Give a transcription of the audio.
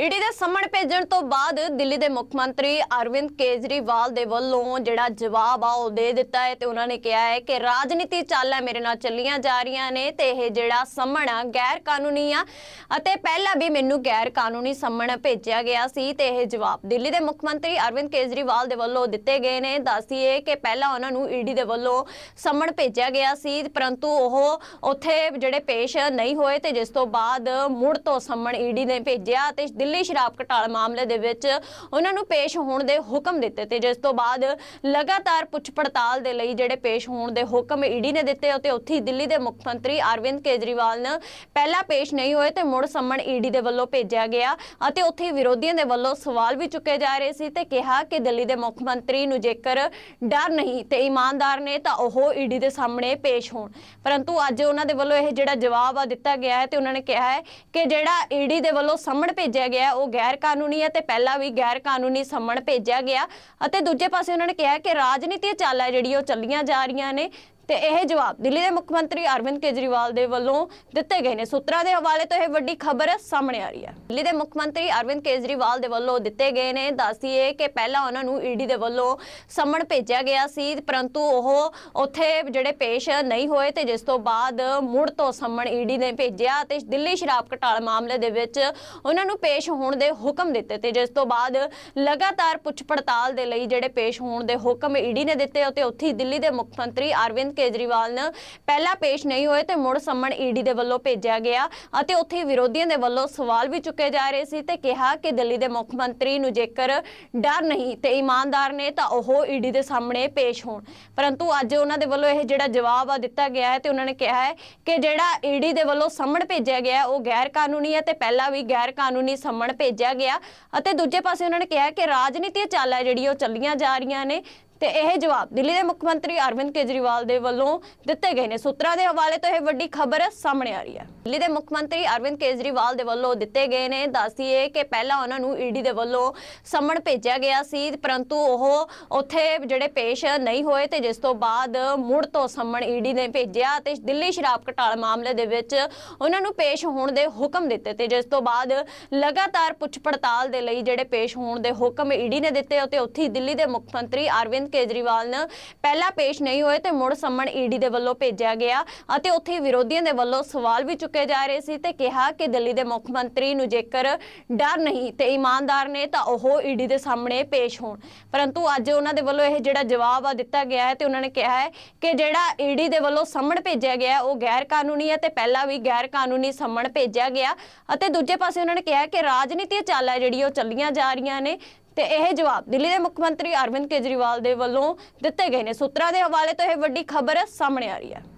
ED ਦੇ ਸਾਹਮਣੇ ਭੇਜਣ ਤੋਂ ਬਾਅਦ ਦਿੱਲੀ ਦੇ ਮੁੱਖ ਮੰਤਰੀ ਅਰਵਿੰਦ ਕੇਜਰੀਵਾਲ ਦੇ ਵੱਲੋਂ ਜਿਹੜਾ ਜਵਾਬ ਆ ਉਹ ਦੇ ਦਿੱਤਾ ਹੈ ਤੇ ਉਹਨਾਂ ਨੇ ਕਿਹਾ ਹੈ ਕਿ ਰਾਜਨੀਤੀ ਚਾਲਾਂ ਮੇਰੇ ਨਾਲ ਚੱਲੀਆਂ ਜਾ ਰਹੀਆਂ ਨੇ ਤੇ ਇਹ ਜਿਹੜਾ ਸਮਣ ਆ ਗੈਰ ਕਾਨੂੰਨੀ ਆ ਅਤੇ ਪਹਿਲਾਂ ਵੀ ਮੈਨੂੰ ਗੈਰ ਕਾਨੂੰਨੀ ਸੰਮਣ ਭੇਜਿਆ ਗਿਆ ਸੀ ਤੇ ਇਹ ਜਵਾਬ ਦਿੱਲੀ ਦੇ ਮੁੱਖ ਮੰਤਰੀ ਅਰਵਿੰਦ ਕੇਜਰੀਵਾਲ ਦੇ ਵੱਲੋਂ ਦਿੱਤੇ ਗਏ ਨੇ। ਦੱਸੀਏ ਕਿ ਪਹਿਲਾਂ ਉਹਨਾਂ ਨੂੰ ਈਡੀ ਦੇ ਵੱਲੋਂ ਸੰਮਣ ਭੇਜਿਆ ਗਿਆ ਸੀ, ਪਰੰਤੂ ਉਹ ਉੱਥੇ ਜਿਹੜੇ ਪੇਸ਼ ਨਹੀਂ ਹੋਏ ਤੇ ਜਿਸ ਤੋਂ ਬਾਅਦ ਮੁੜ ਤੋਂ ਸੰਮਣ ਈਡੀ ਨੇ ਭੇਜਿਆ ਤੇ ਦਿੱਲੀ ਸ਼ਰਾਬ ਘਟਾਲਾ ਮਾਮਲੇ ਦੇ ਵਿੱਚ ਉਹਨਾਂ ਨੂੰ ਪੇਸ਼ ਹੋਣ ਦੇ ਹੁਕਮ ਦਿੱਤੇ ਤੇ ਜਿਸ ਤੋਂ ਬਾਅਦ ਲਗਾਤਾਰ ਪੁੱਛ ਪੜਤਾਲ ਦੇ ਲਈ ਜਿਹੜੇ ਪੇਸ਼ ਹੋਣ ਦੇ ਹੁਕਮ ਈਡੀ ਨੇ ਦਿੱਤੇ ਅਤੇ ਉੱਥੇ ਦਿੱਲੀ ਦੇ ਮੁੱਖ ਮੰਤਰੀ ਅਰਵਿੰਦ ਕੇਜਰੀਵਾਲ ਨੇ ਪਹਿਲਾਂ ਪੇਸ਼ ਨਹੀਂ ਹੋਏ ਤੇ ਮੁੜ ਸੰਮਣ ਈਡੀ ਦੇ ਵੱਲੋਂ ਭੇਜਿਆ ਗਿਆ ਅਤੇ ਉੱਥੇ ਵਿਰੋਧੀਆਂ ਦੇ ਵੱਲੋਂ ਸਵਾਲ ਵੀ ਚੁੱਕੇ ਜਾ ਰਹੇ ਸੀ ਤੇ ਕਿਹਾ ਕਿ ਦਿੱਲੀ ਦੇ ਮੁੱਖ ਮੰਤਰੀ ਨੂੰ ਜੇਕਰ ਡਰ ਨਹੀਂ ਤੇ ਇਮਾਨਦਾਰ ਨੇ ਤਾਂ ਉਹ ਈਡੀ ਦੇ ਸਾਹਮਣੇ ਪੇਸ਼ ਹੋਣ। ਪਰੰਤੂ ਅੱਜ ਉਹਨਾਂ ਦੇ ਵੱਲੋਂ ਇਹ ਜਿਹੜਾ ਜਵਾਬ ਆ ਦਿੱਤਾ ਗਿਆ ਹੈ ਤੇ ਉਹਨਾਂ ਨੇ ਕਿਹਾ ਹੈ ਕਿ ਜਿਹੜਾ ਈਡੀ ਦੇ ਵੱਲੋਂ ਸੰਮਣ ਭੇਜਿਆ ਗਿਆ, ਉਹ ਗੈਰ ਕਾਨੂੰਨੀ ਹੈ ਤੇ ਪਹਿਲਾਂ ਵੀ ਗੈਰ ਕਾਨੂੰਨੀ ਸੰਮਣ ਭੇਜਿਆ ਗਿਆ। ਅਤੇ ਦੂਜੇ ਪਾਸੇ ਉਹਨਾਂ ਨੇ ਕਿਹਾ ਕਿ ਰਾਜਨੀਤੀ ਚਾਲਾਂ ਜਿਹੜੀ ਉਹ ਚੱਲੀਆਂ ਜਾ ਰਹੀਆਂ ਨੇ। ਤੇ ਇਹ ਜਵਾਬ ਦਿੱਲੀ ਦੇ ਮੁੱਖ ਮੰਤਰੀ ਅਰਵਿੰਦ ਕੇਜਰੀਵਾਲ ਦੇ ਵੱਲੋਂ ਦਿੱਤੇ ਗਏ ਨੇ। ਸੂਤਰਾਂ ਦੇ ਹਵਾਲੇ ਤੋਂ ਇਹ ਵੱਡੀ ਖਬਰ ਸਾਹਮਣੇ ਆ ਰਹੀ ਹੈ। ਦਿੱਲੀ ਦੇ ਮੁੱਖ ਮੰਤਰੀ ਅਰਵਿੰਦ ਕੇਜਰੀਵਾਲ ਦੇ ਵੱਲੋਂ ਦਿੱਤੇ ਗਏ ਨੇ। ਦੱਸਦੀਏ ਕਿ ਪਹਿਲਾਂ ਉਹਨਾਂ ਨੂੰ ਈਡੀ ਦੇ ਵੱਲੋਂ ਸੰਮਣ ਭੇਜਿਆ ਗਿਆ ਸੀ, ਪਰੰਤੂ ਉਹ ਉੱਥੇ ਜਿਹੜੇ ਪੇਸ਼ ਨਹੀਂ ਹੋਏ ਤੇ ਜਿਸ ਤੋਂ ਬਾਅਦ ਮੁੜ ਤੋਂ ਸੰਮਣ ਈਡੀ ਨੇ ਭੇਜਿਆ ਤੇ ਦਿੱਲੀ ਸ਼ਰਾਬ ਘਟਾਲਾ ਮਾਮਲੇ ਦੇ ਵਿੱਚ ਉਹਨਾਂ ਨੂੰ ਪੇਸ਼ ਹੋਣ ਦੇ ਹੁਕਮ ਦਿੱਤੇ ਤੇ ਜਿਸ ਤੋਂ ਬਾਅਦ ਲਗਾਤਾਰ ਪੁੱਛ ਪੜਤਾਲ ਦੇ ਲਈ ਜਿਹੜੇ ਪੇਸ਼ ਹੋਣ ਦੇ ਹੁਕਮ ਈਡੀ ਨੇ ਦਿੱਤੇ, ਅਤੇ ਉੱਥੇ ਹੀ ਦਿੱਲੀ ਦੇ ਮੁੱਖ ਮੰਤਰੀ ਅਰਵਿੰਦ ਕੇਜਰੀਵਾਲ ਨੇ ਪਹਿਲਾਂ ਪੇਸ਼ ਨਹੀਂ ਹੋਏ ਤੇ ਮੁੜ ਸੰਮਣ ਈਡੀ ਦੇ ਵੱਲੋਂ ਭੇਜਿਆ ਗਿਆ ਅਤੇ ਉੱਥੇ ਵਿਰੋਧੀਆਂ ਦੇ ਵੱਲੋਂ ਸਵਾਲ ਵੀ ਚੁੱਕੇ ਜਾ ਰਹੇ ਸੀ ਤੇ ਕਿਹਾ ਕਿ ਦਿੱਲੀ ਦੇ ਮੁੱਖ ਮੰਤਰੀ ਨੂੰ ਜੇਕਰ ਡਰ ਨਹੀਂ ਤੇ ਇਮਾਨਦਾਰ ਨੇ ਤਾਂ ਉਹ ਈਡੀ ਦੇ ਸਾਹਮਣੇ ਪੇਸ਼ ਹੋਣ। ਪਰੰਤੂ ਅੱਜ ਉਹਨਾਂ ਦੇ ਵੱਲੋਂ ਇਹ ਜਿਹੜਾ ਜਵਾਬ ਆ ਦਿੱਤਾ ਗਿਆ ਹੈ ਤੇ ਉਹਨਾਂ ਨੇ ਕਿਹਾ ਹੈ ਕਿ ਜਿਹੜਾ ਈਡੀ ਦੇ ਵੱਲੋਂ ਸੰਮਣ ਭੇਜਿਆ ਗਿਆ ਉਹ ਗੈਰ ਕਾਨੂੰਨੀ ਹੈ ਤੇ ਪਹਿਲਾਂ ਵੀ ਗੈਰ ਕਾਨੂੰਨੀ ਸੰਮਣ ਭੇਜਿਆ ਗਿਆ ਅਤੇ ਦੂਜੇ ਪਾਸੇ ਉਹਨਾਂ ਨੇ ਕਿਹਾ ਕਿ ਰਾਜਨੀਤੀ ਚਾਲਾਂ ਜਿਹੜੀ ਉਹ ਚੱਲੀਆਂ ਜਾ ਰਹੀਆਂ ਨੇ ਤੇ ਇਹ ਜਵਾਬ ਦਿੱਲੀ ਦੇ ਮੁੱਖ ਮੰਤਰੀ ਅਰਵਿੰਦ ਕੇਜਰੀਵਾਲ ਦੇ ਵੱਲੋਂ ਦਿੱਤੇ ਗਏ ਨੇ। ਸੂਤਰਾਂ ਦੇ ਹਵਾਲੇ ਤੋਂ ਇਹ ਵੱਡੀ ਖਬਰ ਸਾਹਮਣੇ ਆ ਰਹੀ ਹੈ। ਦਿੱਲੀ ਦੇ ਮੁੱਖ ਮੰਤਰੀ ਅਰਵਿੰਦ ਕੇਜਰੀਵਾਲ ਦੇ ਵੱਲੋਂ ਦਿੱਤੇ ਗਏ ਨੇ। ਦੱਸੀਏ ਕਿ ਪਹਿਲਾਂ ਉਹਨਾਂ ਨੂੰ ਈਡੀ ਦੇ ਵੱਲੋਂ ਸੰਮਣ ਭੇਜਿਆ ਗਿਆ ਸੀ, ਪਰੰਤੂ ਉਹ ਉੱਥੇ ਜਿਹੜੇ ਪੇਸ਼ ਨਹੀਂ ਹੋਏ ਤੇ ਜਿਸ ਤੋਂ ਬਾਅਦ ਮੁੜ ਤੋਂ ਸੰਮਣ ਈਡੀ ਨੇ ਭੇਜਿਆ ਤੇ ਦਿੱਲੀ ਸ਼ਰਾਬ ਘਟਾਲਾ ਮਾਮਲੇ ਦੇ ਵਿੱਚ ਉਹਨਾਂ ਨੂੰ ਪੇਸ਼ ਹੋਣ ਦੇ ਹੁਕਮ ਦਿੱਤੇ ਤੇ ਜਿਸ ਤੋਂ ਬਾਅਦ ਲਗਾਤਾਰ ਪੁੱਛ ਪੜਤਾਲ ਦੇ ਲਈ ਜਿਹੜੇ ਪੇਸ਼ ਹੋਣ ਦੇ ਹੁਕਮ ਈਡੀ ਨੇ ਦਿੱਤੇ ਅਤੇ ਉੱਥੇ ਦਿੱਲੀ ਦੇ ਮੁੱਖ ਮੰਤਰੀ ਅਰਵਿੰਦ ਕੇਜਰੀਵਾਲ ਨੇ ਪਹਿਲਾਂ ਪੇਸ਼ ਨਹੀਂ ਹੋਏ ਤੇ ਮੁੜ ਸੰਮਣ ਈਡੀ ਦੇ ਵੱਲੋਂ ਭੇਜਿਆ ਗਿਆ ਅਤੇ ਉੱਥੇ ਵਿਰੋਧੀਆਂ ਦੇ ਵੱਲੋਂ ਸਵਾਲ ਵੀ ਚੁੱਕੇ ਜਾ ਰਹੇ ਸੀ ਤੇ ਕਿਹਾ ਕਿ ਦਿੱਲੀ ਦੇ ਮੁੱਖ ਮੰਤਰੀ ਨੂੰ ਜੇਕਰ ਡਰ ਨਹੀਂ ਤੇ ਇਮਾਨਦਾਰ ਨੇ ਤਾਂ ਉਹ ਈਡੀ ਦੇ ਸਾਹਮਣੇ ਪੇਸ਼ ਹੋਣ। ਪਰੰਤੂ ਅੱਜ ਉਹਨਾਂ ਦੇ ਵੱਲੋਂ ਇਹ ਜਿਹੜਾ ਜਵਾਬ ਆ ਦਿੱਤਾ ਗਿਆ ਹੈ ਤੇ ਉਹਨਾਂ ਨੇ ਕਿਹਾ ਹੈ ਕਿ ਜਿਹੜਾ ਈਡੀ ਦੇ ਵੱਲੋਂ ਸੰਮਣ ਭੇਜਿਆ ਗਿਆ ਉਹ ਗੈਰ ਕਾਨੂੰਨੀ ਹੈ ਤੇ ਪਹਿਲਾਂ ਵੀ ਗੈਰ ਕਾਨੂੰਨੀ ਸੰਮਣ ਭੇਜਿਆ ਗਿਆ ਅਤੇ ਦੂਜੇ ਪਾਸੇ ਉਹਨਾਂ ਨੇ ਕਿਹਾ ਕਿ ਰਾਜਨੀਤੀ ਚਾਲਾਂ ਜਿਹੜੀ ਉਹ ਚੱਲੀਆਂ ਜਾ ਰਹੀਆਂ ਨੇ ਤੇ ਇਹ ਜਵਾਬ ਦਿੱਲੀ ਦੇ ਮੁੱਖ ਮੰਤਰੀ ਅਰਵਿੰਦ ਕੇਜਰੀਵਾਲ ਦੇ ਵੱਲੋਂ ਦਿੱਤੇ ਗਏ ਨੇ। ਸੂਤਰਾਂ ਦੇ ਹਵਾਲੇ ਤੋਂ ਇਹ ਵੱਡੀ ਖਬਰ ਸਾਹਮਣੇ ਆ ਰਹੀ ਹੈ।